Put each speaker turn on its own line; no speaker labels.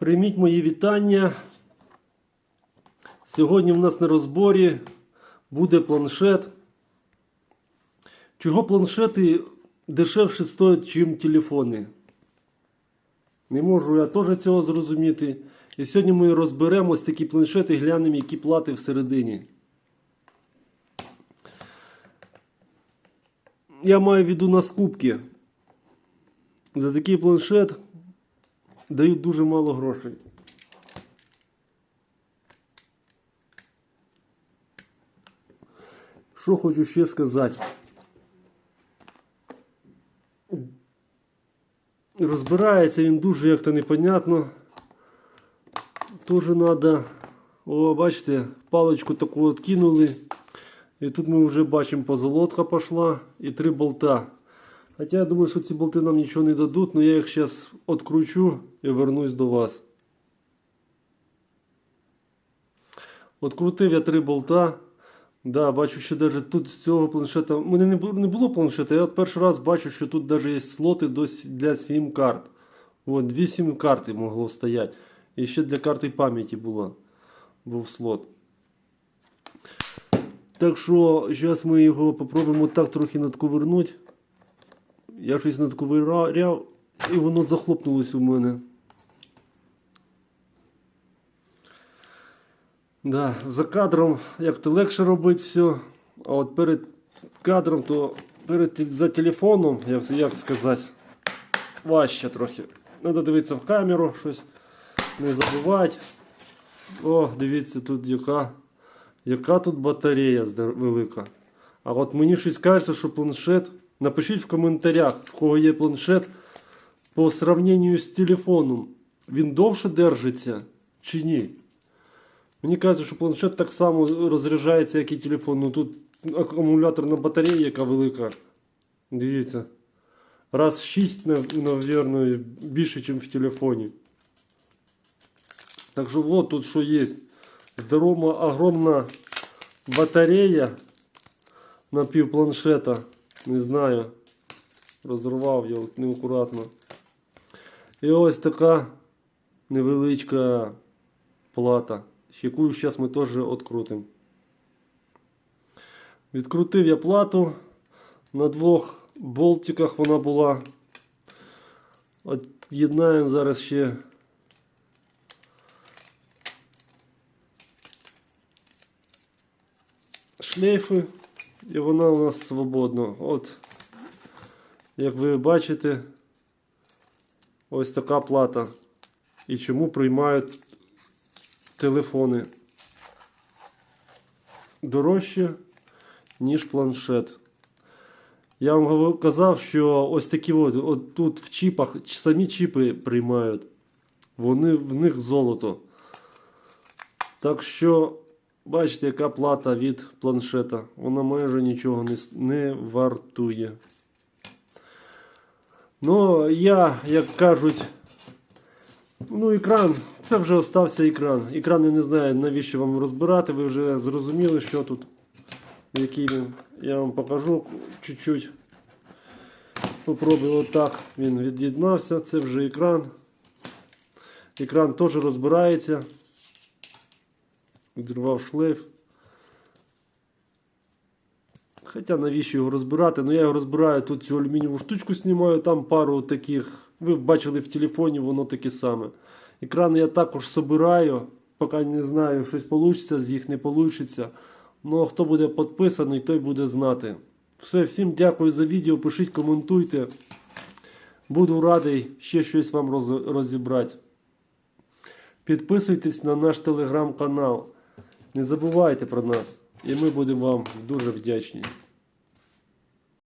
Прийміть мої вітання. Сьогодні в нас на розборі буде планшет. Чого планшети дешевше стоять, ніж телефони? Не можу я теж цього зрозуміти. І сьогодні ми розберемо ось такі планшети, глянемо, які плати всередині. Я маю в виду на скупки. За такий планшет дають дуже мало грошей. Що хочу ще сказати? Розбирається він дуже як-то непонятно. Тоже треба. О, бачите, паличку таку от кинули. І тут ми вже бачимо позолотка пішла і три болта. Хоча я думаю, що ці болти нам нічого не дадуть, але я їх зараз відкручу і вернусь до вас. Открутив я три болта. Да, бачу, що навіть тут з цього планшета. У мене не було планшета. Я от перший раз бачу, що тут навіть є слоти для сім карт. От, дві сім карти могло стояти. І ще для карти пам'яті було. Був слот. Так що зараз ми його попробуємо так трохи надковернути. Я щось надковиряв і воно захлопнулось у мене. Да, за кадром як-то легше робити все. А от перед кадром, то перед за телефоном, як, як сказати, важче трохи. Треба дивитися в камеру, щось не забувати. О, дивіться, тут яка, яка тут батарея велика. А от мені щось кажеться, що планшет. Напишіть в коментарях, в кого є планшет по сравненню з телефоном. Він довше держиться чи ні? Мені кажеться, що планшет так само розряджається, як і телефон. Ну тут акумуляторна батарея, яка велика. Дивіться. Раз 6, мабуть, більше, ніж в телефоні. Так що вот тут що є. Здорова, огромна батарея на пів планшета. Не знаю. Розірвав я от неаккуратно. І ось така невеличка плата, яку зараз ми теж відкрутимо. Відкрутив я плату. На двох болтиках вона була. От єднаємо зараз ще. Шлейфи, і вона у нас свободна. От, як ви бачите, ось така плата. І чому приймають телефони дорожче, ніж планшет. Я вам казав, що ось такі от, от тут в чіпах самі чіпи приймають. Вони в них золото. Так що, бачите, яка плата від планшета. Вона майже нічого не, не вартує. Ну, я, як кажуть, ну, екран, це вже остався екран. Екран я не знаю, навіщо вам розбирати. Ви вже зрозуміли, що тут. Який він. Я вам покажу чуть-чуть. Попробую отак. Він від'єднався. Це вже екран. Екран теж розбирається. Відривав шлейф. Хоча навіщо його розбирати? Ну я його розбираю, тут цю алюмінієву штучку знімаю, там пару таких. Ви бачили в телефоні, воно таке саме. Екрани я також собираю, поки не знаю, щось вийде, з їх не вийде. Ну а хто буде підписаний, той буде знати. Все, всім дякую за відео. Пишіть, коментуйте. Буду радий ще щось вам розібрати. Підписуйтесь на наш телеграм-канал. Не забувайте про нас. І ми будемо вам дуже вдячні.